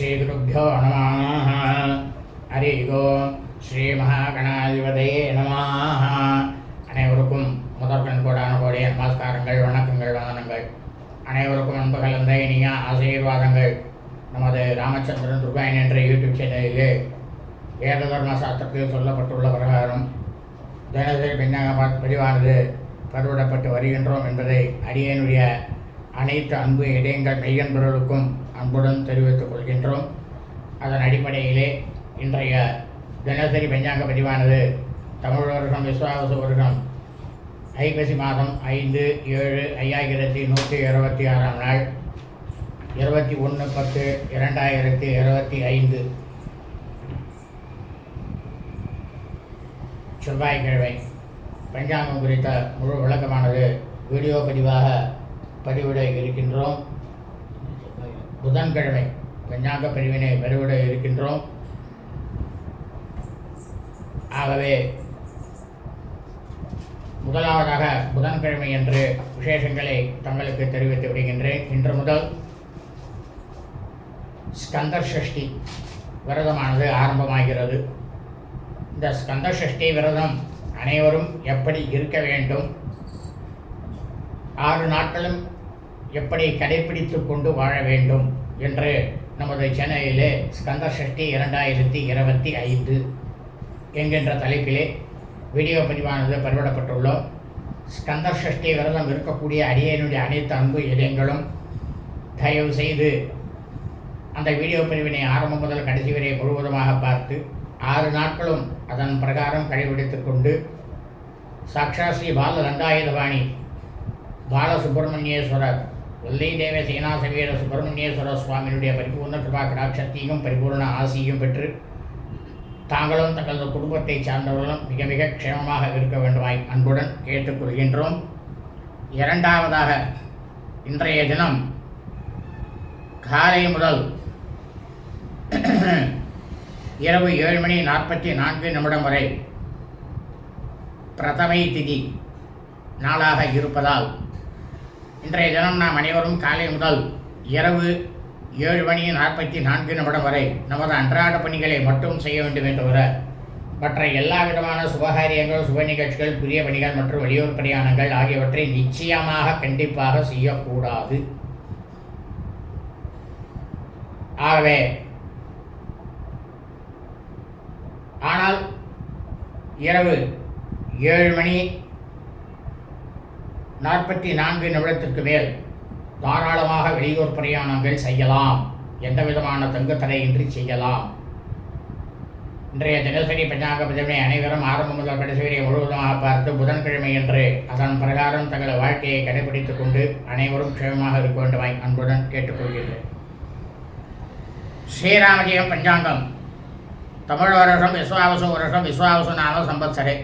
ஸ்ரீகுருப்போ நம ஹரி ஓம் ஸ்ரீ மகாகணாதிபதையே நம அனைவருக்கும் முதற்கண் கோடான கோடிய நமஸ்காரங்கள் வணக்கங்கள் வந்தனங்கள். அனைவருக்கும் அன்பு கலந்த இனிய ஆசீர்வாதங்கள். நமது ராமச்சந்திரன் துர்காயன் என்ற யூடியூப் சேனலிலே வேத தர்ம சாஸ்திரத்தில் சொல்லப்பட்டுள்ள பிரகாரம் தினசரி விஞ்ஞான பதிவானது கருவிடப்பட்டு வருகின்றோம் என்பதை அடியனுடைய அனைத்து அன்பு இதயங்கள் மெய்யன்பர்களுக்கும் அன்புடன் தெரிவித்துக் கொள்கின்றோம். அதன் அடிப்படையிலே இன்றைய தினசரி பஞ்சாங்க பதிவானது தமிழ் வருஷம் விஸ்வாவச வருஷம் ஐப்பசி மாதம் ஐந்து ஏழு ஐயாயிரத்தி நூற்றி இருபத்தி ஆறாம் நாள் இருபத்தி ஒன்று பத்து இரண்டாயிரத்தி இருபத்தி ஐந்து. செவ்வாய்க்கிழமை பஞ்சாங்கம் குறித்த முழு விளக்கமானது வீடியோ பதிவாக பதிவிட இருக்கின்றோம். புதன்கிழமை பஞ்சாங்க பிரிவினை பெருவிட இருக்கின்றோம். ஆகவே முதலாவதாக புதன்கிழமை என்று விசேஷங்களை தங்களுக்கு தெரிவித்து விடுகின்றேன். இன்று முதல் ஸ்கந்தர் சஷ்டி விரதமானது ஆரம்பமாகிறது. இந்த ஸ்கந்த சஷ்டி விரதம் அனைவரும் எப்படி இருக்க வேண்டும்? ஆறு நாட்களும் எப்படி கடைபிடித்து கொண்டு வாழ வேண்டும் என்று நமது சென்னையிலே ஸ்கந்த சஷ்டி இரண்டாயிரத்தி இருபத்தி ஐந்து என்கின்ற தலைப்பிலே வீடியோ பதிவானது பதிவிடப்பட்டுள்ளோம். ஸ்கந்த சஷ்டி விரதம் இருக்கக்கூடிய அடியனுடைய அனைத்து அன்பு இதயங்களும் தயவு செய்து அந்த வீடியோ பதிவினை ஆரம்பம் முதல் கடைசி வரை முழுவதுமாக பார்த்து ஆறு நாட்களும் அதன் பிரகாரம் கடைபிடித்து கொண்டு சாக்ஷா ஸ்ரீ பால தண்டாயுதபாணி பாலசுப்பிரமணியேஸ்வரர் ஒல்லை தேவ சேனாசவீர சுப்பிரமணியேஸ்வர சுவாமியினுடைய பரிபூர்ண கிருபா கடாட்சத்தையும் பரிபூர்ண ஆசியும் பெற்று தாங்களும் தங்களது குடும்பத்தை சார்ந்தவர்களும் மிக மிக க்ஷேமமாக இருக்க வேண்டுமாய் அன்புடன் கேட்டுக்கொள்கின்றோம். இரண்டாவதாக இன்றைய தினம் காலை முதல் இரவு ஏழு மணி நாற்பத்தி நான்கு நிமிடம் வரை பிரதமை திதி நாளாக இருப்பதால் இன்றைய தினம் நாம் அனைவரும் காலை முதல் இரவு ஏழு மணி நாற்பத்தி நான்கு நிமிடம் வரை நமது அன்றாட பணிகளை மட்டும் செய்ய வேண்டும் என்று வர மற்ற எல்லா விதமான சுபகாரியங்கள் சுப நிகழ்ச்சிகள் புதிய பணிகள் மற்றும் வெளியூர் பிரயாணங்கள் ஆகியவற்றை நிச்சயமாக கண்டிப்பாக செய்யக்கூடாது. ஆகவே ஆனால் இரவு ஏழு மணி நாற்பத்தி நான்கு நிமிடத்திற்கு மேல் தாராளமாக வெளியூர் பிரயாணங்கள் செய்யலாம். எந்த விதமான தங்குத்தடையின்றி செய்யலாம். இன்றைய தினசரி பஞ்சாங்க பதிவினை அனைவரும் ஆரம்பம் முதல் கடைசி வரை முழுவதுமாக பார்த்து புதன்கிழமை என்று அதன் பிரகாரம் தங்கள் வாழ்க்கையை கடைபிடித்துக் கொண்டு அனைவரும் க்ஷேமமாக இருக்க வேண்டுமாய் அன்புடன் கேட்டுக்கொள்கின்றேன். ஸ்ரீராமஜெயம் பஞ்சாங்கம். தமிழ் வருஷம் விஸ்வாவசு வருஷம் விஸ்வாவசு நாம சம்பத்சரே.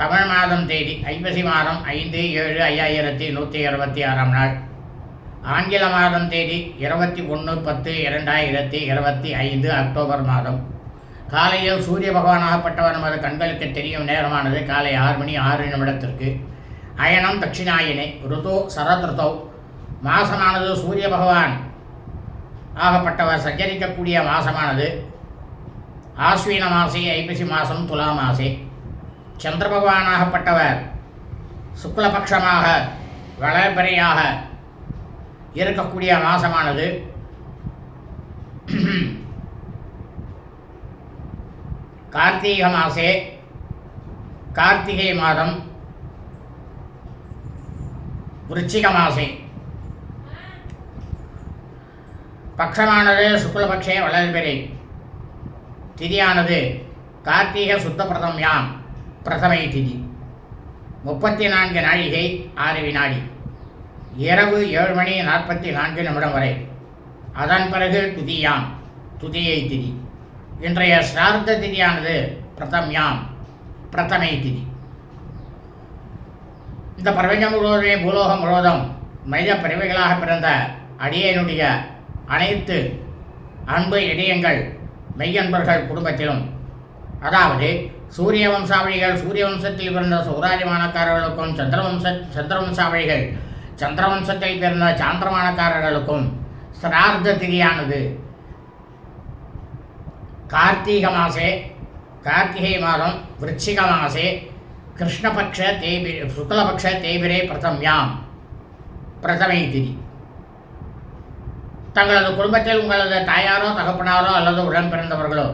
தமிழ் மாதம் தேதி ஐப்பசி மாதம் ஐந்து ஏழு ஐயாயிரத்தி நூற்றி இருபத்தி ஆறாம் நாள். ஆங்கில மாதம் தேதி இருபத்தி ஒன்று பத்து இரண்டாயிரத்தி இருபத்தி ஐந்து அக்டோபர் மாதம். காலையில் சூரிய பகவானாகப்பட்டவர் நமது கண்களுக்கு தெரியும் நேரமானது காலை ஆறு மணி ஆறு நிமிடத்திற்கு. அயனம் தட்சிணாயினை ருதோ சரத் ருதோ மாசமானது சூரிய பகவான் ஆகப்பட்டவர். சஞ்சரிக்கக்கூடிய மாசமானது ஆஸ்வீன மாசி ஐப்பசி மாதம் துலா மாசே. சந்திர பகவானாகப்பட்டவர் சுக்லபக்ஷமாக வளர்பிறையாக இருக்கக்கூடிய மாசமானது. கார்த்திகை மாசே கார்த்திகை மாதம் விருச்சிக மாசே. பக்ஷமானது சுக்லபக்ஷே வளர்பெறை. திதியானது கார்த்திகை சுத்த பிரதம்யாம் பிரதமை திதி முப்பத்தி நான்கு நாழிகை ஆறு வினாடி. இரவு ஏழு மணி நாற்பத்தி நான்கு நிமிடம் வரை. அதன் பிறகு துதியாம் துதியை திதி. இன்றைய சிரார்த்த திதியானது பிரதம்யாம் பிரதமை திதி இந்த பிரபஞ்சம் முழுவதுமே பூலோகம் முழுவதும் மனித பிறவைகளாக பிறந்த அடியனுடைய அனைத்து அன்பு இடையங்கள் மெய்யன்பர்கள் குடும்பத்திலும். அதாவது சூரிய வம்சாவளிகள் சூரிய வம்சத்தில் பிறந்த சௌராஜமானக்காரர்களுக்கும் சந்திரவம்ச சந்திரவம்சாவளிகள் சந்திரவம்சத்தில் பிறந்த சாந்திரமானக்காரர்களுக்கும் சிரார்த்த திதியானது கார்த்திக மாசே கார்த்திகை மாதம் விருச்சிக மாசே கிருஷ்ணபக்ஷ தேபி சுக்லபக்ஷ தேபிரே பிரதம்யாம் பிரதமை திதி. தங்களது குடும்பத்தில் உங்களது தாயாரோ தகப்பனாரோ அல்லது உடன் பிறந்தவர்களோ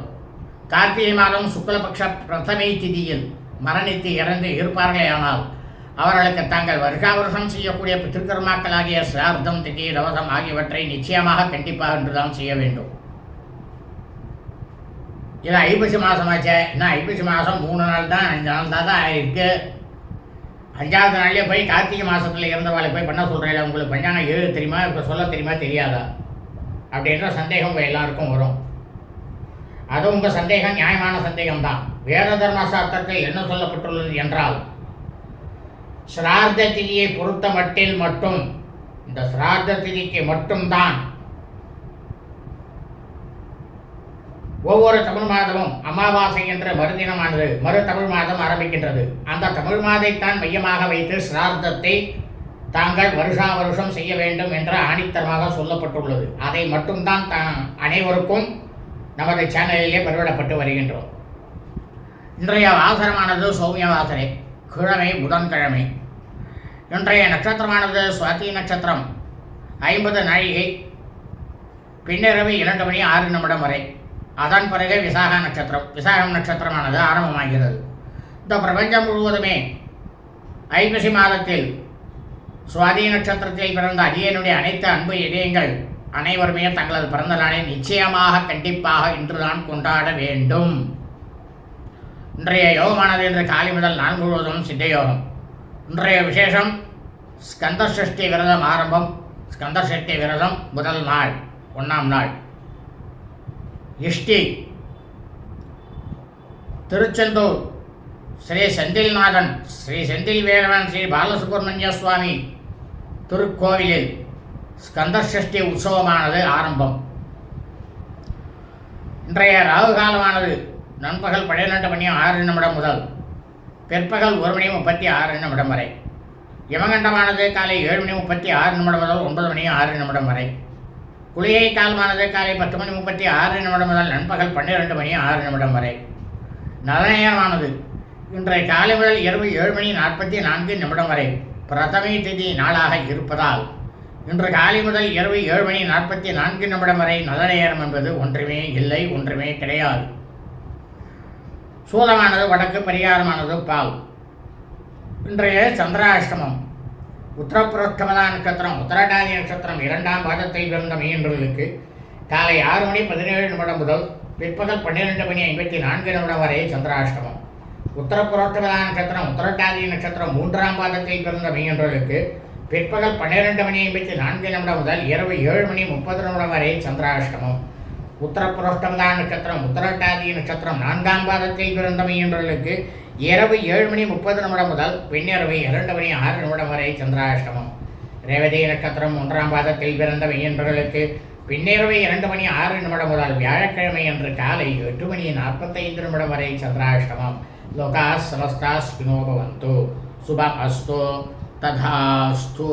கார்த்திகை மாதம் சுக்லபக்ஷ பிரதமை திதியில் மரணித்து இறந்து இருப்பார்களேயானால் அவர்களுக்கு தாங்கள் வருஷா வருஷம் செய்யக்கூடிய பித்திருக்கர்மாக்களாகிய சிரார்த்தம் திதி ரவசம் ஆகியவற்றை நிச்சயமாக கண்டிப்பாக என்றுதான் செய்ய வேண்டும். இது ஐப்பசி மாதமாச்சே இன்னும் ஐப்பசி மாதம் மூணு நாள் தான் அஞ்சு நாள் தான் தான் ஆயிருக்கு அஞ்சாவது நாள்லேயே போய் கார்த்திகை மாதத்தில் இருந்தவாளை போய் பண்ண சொல்கிறேன் உங்களுக்கு பஞ்சாங்கம் ஏழு தெரியுமா? இப்போ சொல்ல தெரியுமா? தெரியாதா? அப்படின்ற சந்தேகம் எல்லாருக்கும் வரும். அது உங்கள் சந்தேகம் நியாயமான சந்தேகம்தான். வேத தர்ம சாஸ்திரத்தில் என்ன சொல்லப்பட்டுள்ளது என்றால் சிரார்த்த திதியை பொறுத்த மட்டில் மட்டும் இந்த சிரார்த்த திதிக்கு மட்டும்தான் ஒவ்வொரு தமிழ் மாதமும் அமாவாசை என்ற மறுதினமானது மறு தமிழ் மாதம் ஆரம்பிக்கின்றது. அந்த தமிழ் மாதைத்தான் மையமாக வைத்து சிரார்த்தத்தை தாங்கள் வருஷா வருஷம் செய்ய வேண்டும் என்ற ஆணித்தரமாக சொல்லப்பட்டுள்ளது. அதை மட்டும்தான் தா அனைவருக்கும் நமது சேனலிலே பதிவிடப்பட்டு வருகின்றோம். இன்றைய வாசனமானது சௌமிய வாசனை கிழமை புதன்கிழமை. இன்றைய நட்சத்திரமானது சுவாதி நட்சத்திரம் ஐம்பது நாழிகை. பின்னிரவு இரண்டு மணி ஆறு நிமிடம் வரை. அதன் பிறகு விசாக நட்சத்திரம் விசாகம் நட்சத்திரமானது ஆரம்பமாகிறது. இந்த பிரபஞ்சம் முழுவதுமே ஐப்பசி மாதத்தில் சுவாதி நட்சத்திரத்தில் பிறந்த அரியனுடைய அனைத்து அன்பு இதயங்கள் அனைவருமே தங்களது பிறந்த நாளை நிச்சயமாக கண்டிப்பாக இன்றுதான் கொண்டாட வேண்டும். இன்றைய யோகமானது இன்று காலை முதல் நாள் முழுவதும் சித்த யோகம் இன்றைய விசேஷம் ஸ்கந்த சஷ்டி விரதம் ஆரம்பம். ஸ்கந்த சஷ்டி விரதம் முதல் நாள் ஒன்றாம் நாள். இஷ்டி திருச்செந்தூர் ஸ்ரீ செந்தில்நாதன் ஸ்ரீ செந்தில் வேலவன் ஸ்ரீ பாலசுப்ரமணிய சுவாமி திருக்கோவிலில் ஸ்கந்தசஷ்டி உற்சவமானது ஆரம்பம். இன்றைய ராகு காலமானது நண்பகல் பன்னிரெண்டு மணி ஆறு நிமிடம் முதல் பிற்பகல் ஒரு மணி முப்பத்தி ஆறு நிமிடம் வரை. யமகண்டமானது காலை ஏழு மணி முப்பத்தி ஆறு நிமிடம் முதல் ஒன்பது மணி ஆறு நிமிடம் வரை. குளிகை காலமானது காலை பத்து மணி முப்பத்தி ஆறு நிமிடம் முதல் நண்பகல் பன்னிரெண்டு மணி ஆறு நிமிடம் வரை. நலநேயமானது இன்றைய காலை முதல் இரவு ஏழு மணி நாற்பத்தி நான்கு நிமிடம் வரை. பிரதமை திதி நாளாக இருப்பதால் இன்று காலை முதல் இரவு ஏழு மணி நாற்பத்தி நான்கு நிமிடம் வரை நல்ல நேரம் என்பது ஒன்றுமே இல்லை ஒன்றுமே கிடையாது. சூலமானது வடக்கு பரிகாரமானது பால். இன்றைய சந்திராஷ்டமம். உத்தரப்புரோஷ்டமதா நட்சத்திரம் உத்தரடாதி நட்சத்திரம் இரண்டாம் பாதத்தில் பிறந்த மீனர்களுக்கு காலை ஆறு மணி பதினேழு நிமிடம் முதல் பிற்பகல் பன்னிரெண்டு மணி ஐம்பத்தி நான்கு நிமிடம் வரை சந்திராஷ்டமம். உத்தரப்புரோஷ்டமதா நட்சத்திரம் உத்தரட்டாதி நட்சத்திரம் மூன்றாம் பாதத்தில் பிறந்த மீனர்களுக்கு பிற்பகல் பன்னிரெண்டு மணி ஐம்பத்தி நான்கு நிமிடம் முதல் இரவு ஏழு மணி முப்பது நிமிடம் வரை சந்திராஷ்டமம். உத்தரப்புரோஷ்டமதா நட்சத்திரம். உத்தரட்டாதி நட்சத்திரம் நான்காம் பாதத்தில் பிறந்த இரவு ஏழு மணி முப்பது நிமிடம் முதல் பின்னிரவு இரண்டு மணி ஆறு நிமிடம் வரை சந்திராஷ்டமம். ரேவதி நட்சத்திரம் ஒன்றாம் பாதத்தில் பிறந்த பின்னிரவு இரண்டு மணி ஆறு நிமிடம் முதல் வியாழக்கிழமை அன்று காலை எட்டு மணி நாற்பத்தைந்து நிமிடம் வரை சந்திராஷ்டமம். லோகா சமஸ்தா ஸ்பினோ பவந்து. சுபம் తథాస్తు